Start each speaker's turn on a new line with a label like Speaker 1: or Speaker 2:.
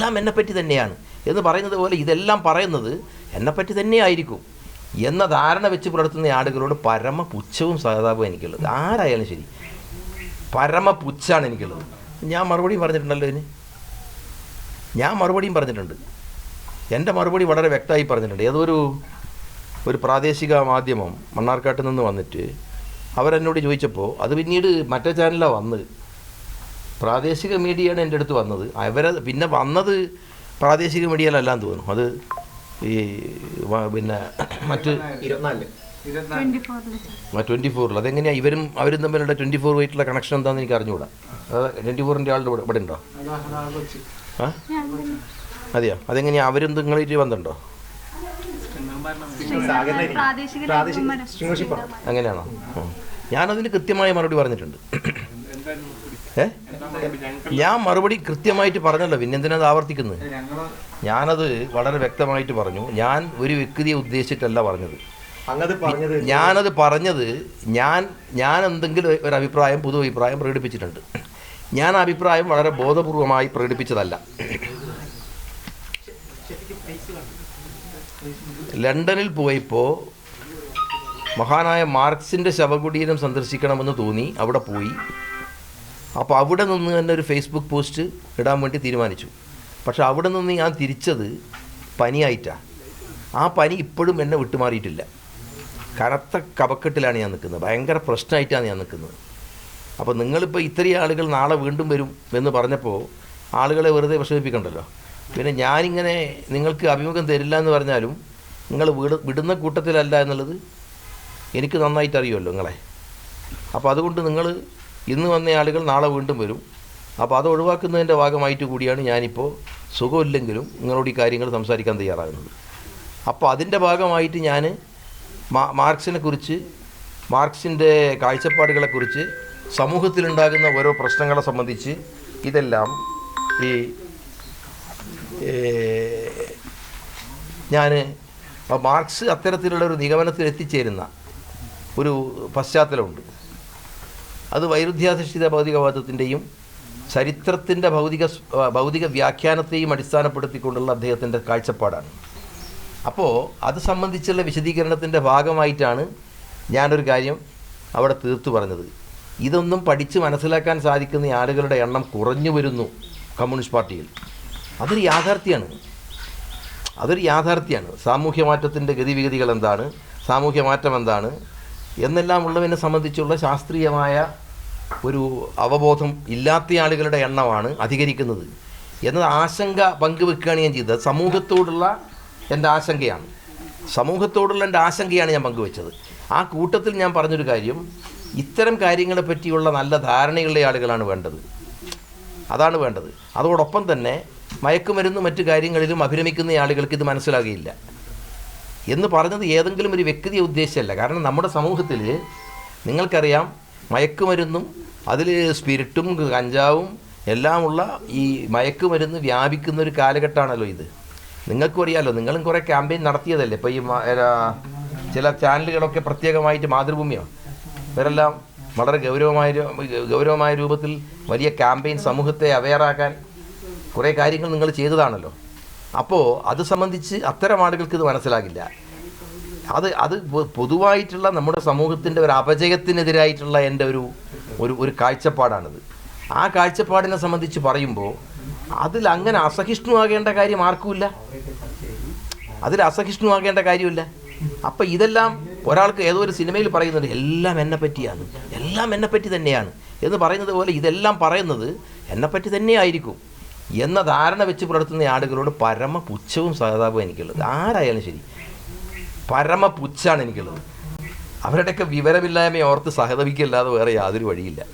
Speaker 1: എല്ലാം എന്നെപ്പറ്റി തന്നെയാണ്. എന്ന് പറയുന്നത് പോലെ ഇതെല്ലാം പറയുന്നത് എന്നെപ്പറ്റി തന്നെയായിരിക്കും. എന്ന ധാരണ വെച്ച് പുലർത്തുന്ന ആളുകളോട് പരമ പുച്ഛവും സഹതാപവും എനിക്കുള്ളത്. ആരായാലും ശരി. പരമ പുച്ഛാണ് എനിക്കുള്ളത്. ഞാൻ മറുപടിയും പറഞ്ഞിട്ടുണ്ടല്ലോ ഇതിന് ഞാൻ മറുപടിയും പറഞ്ഞിട്ടുണ്ട്. എന്റെ മറുപടി വളരെ വ്യക്തമായി പറഞ്ഞിട്ടുണ്ട്. ഏതൊരു ഒരു പ്രാദേശിക മാധ്യമം മണ്ണാർക്കാട്ട് നിന്ന് വന്നിട്ട് അവരെന്നോട് ചോദിച്ചപ്പോൾ അത് പിന്നീട് മറ്റേ ചാനലാണ് വന്നത്. പ്രാദേശിക മീഡിയയാണ് എന്റെ അടുത്ത് വന്നത്. അവരെ പിന്നെ വന്നത് പ്രാദേശിക മീഡിയയിലല്ലാന്ന് തോന്നുന്നു. അത് ഈ വ- പിന്നെ മറ്റ്
Speaker 2: ട്വന്റി ഫോറിൽ
Speaker 1: അതെങ്ങനെയാണ് ഇവരും അവരും തമ്മിലുള്ള ട്വന്റി ഫോർ വൈറ്റുള്ള കണക്ഷൻ എന്താണെന്ന് എനിക്ക് അറിഞ്ഞുകൂടാ അത് ട്വന്റി ഫോറിന്റെ ആളുടെ ഇവിടെ ഇവിടെ ഉണ്ടോ ആ അതെയോ? അതെങ്ങനെയാ? അവരും നിങ്ങളായിട്ട്
Speaker 3: വന്നിട്ടുണ്ടോ?
Speaker 1: അങ്ങനെയാണോ. ഞാനതിന് കൃത്യമായ മറുപടി പറഞ്ഞിട്ടുണ്ട്. ഏ? ഞാൻ മറുപടി കൃത്യമായിട്ട് പറഞ്ഞല്ലോ പിന്നെ എന്തിനാ ആവർത്തിക്കുന്നത്? ഞാനത് വളരെ വ്യക്തമായിട്ട് പറഞ്ഞു. ഞാൻ ഒരു വ്യക്തിയെ ഉദ്ദേശിച്ചിട്ടല്ല പറഞ്ഞത്. ഞാനത് പറഞ്ഞത് ഞാൻ ഞാൻ എന്തെങ്കിലും ഒരു അഭിപ്രായം പുതു അഭിപ്രായം പ്രകടിപ്പിച്ചിട്ടുണ്ട്. ഞാൻ അഭിപ്രായം വളരെ ബോധപൂർവമായി പ്രകടിപ്പിച്ചതല്ല. ലണ്ടനിൽ പോയപ്പോൾ മഹാനായ മാർക്സിന്റെ ശവകുടീരം സന്ദർശിക്കണമെന്ന് തോന്നി. അവിടെ പോയി. അപ്പോൾ അവിടെ നിന്ന് തന്നെ ഒരു ഫേസ്ബുക്ക് പോസ്റ്റ് ഇടാൻ വേണ്ടി തീരുമാനിച്ചു. പക്ഷെ അവിടെ നിന്ന് ഞാൻ തിരിച്ചത് പനിയായിട്ടാണ് ആ പനി ഇപ്പോഴും എന്നെ വിട്ടുമാറിയിട്ടില്ല. കനത്ത കപക്കെട്ടിലാണ് ഞാൻ നിൽക്കുന്നത്. ഭയങ്കര പ്രശ്നമായിട്ടാണ് ഞാൻ നിൽക്കുന്നത്. അപ്പോൾ നിങ്ങളിപ്പോൾ ഇത്രയും ആളുകൾ നാളെ വീണ്ടും വരും എന്ന് പറഞ്ഞപ്പോൾ ആളുകളെ വെറുതെ വിഷമിപ്പിക്കണ്ടല്ലോ. പിന്നെ ഞാനിങ്ങനെ നിങ്ങൾക്ക് അഭിമുഖം തരില്ല എന്ന് പറഞ്ഞാലും നിങ്ങൾ വിട വിടുന്ന കൂട്ടത്തിലല്ല എന്നുള്ളത് എനിക്ക് നന്നായിട്ട് അറിയുമല്ലോ നിങ്ങളെ. അപ്പോൾ അതുകൊണ്ട് നിങ്ങൾ ഇന്ന് വന്ന ആളുകൾ നാളെ വീണ്ടും വരും. അപ്പോൾ അത് ഒഴിവാക്കുന്നതിന്റെ ഭാഗമായിട്ട് കൂടിയാണ് ഞാനിപ്പോൾ സുഖമില്ലെങ്കിലും നിങ്ങളോട് ഈ കാര്യങ്ങൾ സംസാരിക്കാൻ തയ്യാറാകുന്നത്. അപ്പോൾ അതിന്റെ ഭാഗമായിട്ട് ഞാൻ മാർക്സിനെ കുറിച്ച് മാർക്സിന്റെ കാഴ്ചപ്പാടുകളെക്കുറിച്ച് സമൂഹത്തിലുണ്ടാകുന്ന ഓരോ പ്രശ്നങ്ങളെ സംബന്ധിച്ച് ഇതെല്ലാം ഈ ഞാൻ മാർക്സ് അത്തരത്തിലുള്ള ഒരു നിഗമനത്തിൽ എത്തിച്ചേരുന്ന ഒരു പശ്ചാത്തലമുണ്ട്. അത് വൈരുദ്ധ്യാധിഷ്ഠിത ഭൗതികവാദത്തിന്റെയും ചരിത്രത്തിന്റെ ഭൗതിക ഭൗതിക വ്യാഖ്യാനത്തെയും അടിസ്ഥാനപ്പെടുത്തിക്കൊണ്ടുള്ള അദ്ദേഹത്തിന്റെ കാഴ്ചപ്പാടാണ്. അപ്പോൾ അത് സംബന്ധിച്ചുള്ള വിശദീകരണത്തിന്റെ ഭാഗമായിട്ടാണ് ഞാനൊരു കാര്യം അവിടെ തീർത്തു പറഞ്ഞത്. ഇതൊന്നും പഠിച്ച് മനസ്സിലാക്കാൻ സാധിക്കുന്ന ആളുകളുടെ എണ്ണം കുറഞ്ഞു വരുന്നു കമ്മ്യൂണിസ്റ്റ് പാർട്ടിയിൽ. അതൊരു യാഥാർത്ഥ്യമാണ് അതൊരു യാഥാർത്ഥ്യമാണ് സാമൂഹ്യ മാറ്റത്തിന്റെ ഗതിവിഗതികൾ എന്താണ്? സാമൂഹ്യ മാറ്റം എന്താണ്? എന്നെല്ലാം ഉള്ളവനെ സംബന്ധിച്ചുള്ള ശാസ്ത്രീയമായ ഒരു അവബോധം ഇല്ലാത്ത ആളുകളുടെ എണ്ണമാണ് അധികരിക്കുന്നത്. എന്നത് ആശങ്ക പങ്കുവെക്കുകയാണ് ഞാൻ ചെയ്തത്. സമൂഹത്തോടുള്ള എന്റെ ആശങ്കയാണ്. സമൂഹത്തോടുള്ള എന്റെ ആശങ്കയാണ് ഞാൻ പങ്കുവെച്ചത്. ആ കൂട്ടത്തിൽ ഞാൻ പറഞ്ഞൊരു കാര്യം ഇത്തരം കാര്യങ്ങളെ പറ്റിയുള്ള നല്ല ധാരണയുള്ള ആളുകളാണ് വേണ്ടത്. അതാണ് വേണ്ടത്. അതോടൊപ്പം തന്നെ മയക്കുമരുന്ന് മറ്റു കാര്യങ്ങളിലും അഭിരമിക്കുന്ന ആളുകൾക്ക് ഇത് മനസ്സിലാകുകയില്ല. എന്ന് പറഞ്ഞത് ഏതെങ്കിലും ഒരു വ്യക്തിയെ ഉദ്ദേശിച്ചല്ല. കാരണം നമ്മുടെ സമൂഹത്തിൽ നിങ്ങൾക്കറിയാം മയക്കുമരുന്നും അതിൽ സ്പിരിറ്റും കഞ്ചാവും എല്ലാമുള്ള ഈ മയക്കുമരുന്ന് വ്യാപിക്കുന്ന ഒരു കാലഘട്ടമാണല്ലോ ഇത്. നിങ്ങൾക്കും അറിയാമല്ലോ നിങ്ങളും കുറേ ക്യാമ്പയിൻ നടത്തിയതല്ലേ? ഇപ്പോൾ ഈ ചില ചാനലുകളൊക്കെ പ്രത്യേകമായിട്ട് മാതൃഭൂമിയോ? ഇവരെല്ലാം വളരെ ഗൗരവമായ ഗൗരവമായ രൂപത്തിൽ വലിയ ക്യാമ്പയിൻ സമൂഹത്തെ അവെയറാക്കാൻ കുറേ കാര്യങ്ങൾ നിങ്ങൾ ചെയ്തതാണല്ലോ. അപ്പോൾ അത് സംബന്ധിച്ച് അത്തരം ആളുകൾക്ക് ഇത് മനസ്സിലാകില്ല. അത് അത് പൊതുവായിട്ടുള്ള നമ്മുടെ സമൂഹത്തിന്റെ ഒരു അപജയത്തിനെതിരായിട്ടുള്ള എന്റെ ഒരു ഒരു ഒരു കാഴ്ചപ്പാടാണിത്. ആ കാഴ്ചപ്പാടിനെ സംബന്ധിച്ച് പറയുമ്പോൾ അതിൽ അങ്ങനെ അസഹിഷ്ണുവാകേണ്ട കാര്യം ആർക്കുമില്ല? അതിൽ അസഹിഷ്ണുവാകേണ്ട കാര്യമില്ല. അപ്പം ഇതെല്ലാം ഒരാൾക്ക് ഏതോ ഒരു സിനിമയിൽ പറയുന്നുണ്ട് എല്ലാം എന്നെ പറ്റിയാണ്. എല്ലാം എന്നെപ്പറ്റി തന്നെയാണ്. എന്ന് പറയുന്നത് പോലെ ഇതെല്ലാം പറയുന്നത് എന്നെപ്പറ്റി തന്നെയായിരിക്കും. എന്ന ധാരണ വെച്ച് പുലർത്തുന്ന ആളുകളോട് പരമ പുച്ഛവും സഹതാപവും എനിക്കുള്ളത്. ആരായാലും ശരി. പരമ പുച്ഛാണ് എനിക്കുള്ളത്. അവരുടെയൊക്കെ വിവരമില്ലായ്മ ഓർത്ത് സഹതപിക്കല്ലാതെ വേറെ യാതൊരു വഴിയില്ല.